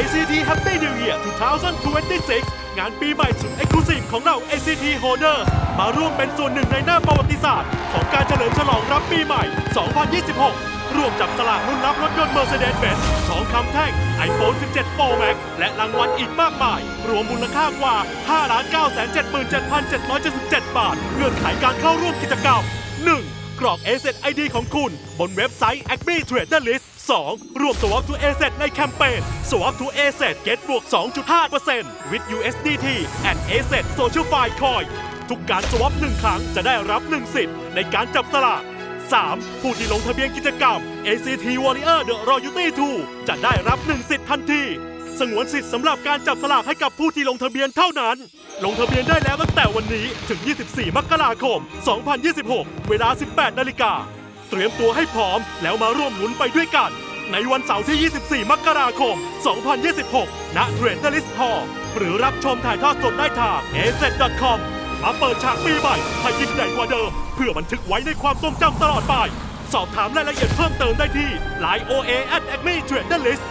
ACT Happy New Year 2026 งานปีใหม่สุด Exclusive ของเรา ACT Honor มาร่วมเป็นส่วนหนึ่งในหน้าประวัติศาสตร์ ของการเฉลิมฉลองรับปีใหม่ 2026 ร่วมจับสลากรุ่นรับรถยนต์ Mercedes-Benz ทองคำแท่ง iPhone 17 Pro Max และรางวัลอีกมากมาย รวมมูลค่ากว่า 5,977,777 บาท เงื่อนไขการเข้าร่วมกิจกรรม กรอก AZ ID ของคุณ บนเว็บไซต์ Acme Trader List 2. ร่วม Swap to AZ ในแคมเปญ Swap to AZ Get บวก 2.5% with USDT and AZ Social f i Coin ทุกการสวอป1ครั้งจะได้รับ 1 สิทธิ์ในการจับสลาก 3. ผู้ที่ลงทะเบียนกิจกรรม ACT Warrior The Royalty 2 จะได้รับ 1 สิทธิ์ทันที สงวนสิทธิ์สำหรับการจับสลากให้กับผู้ที่ลงทะเบียนเท่านั้น ลงทะเบียนได้แล้วตั้งแต่วันนี้ถึง 24 มกราคม 2026 เวลา 18 นาฬิกา เตรียมตัวให้พร้อมแล้วมาร่วมลุ้นไปด้วยกัน ในวันเสาร์ที่ 24 มกราคม 2026 ณ เทรนเดอร์ลิส Hall หรือรับชมถ่ายทอดสดได้ทาง az.com มาเปิดฉากปีใหม่ให้ยิ่งใหญ่กว่าเดิม เพื่อบันทึกไว้ในความทรงจำตลอดไป สอบถามรายละเอียดเพิ่มเติมได้ที่ Line OA at Acme Trader List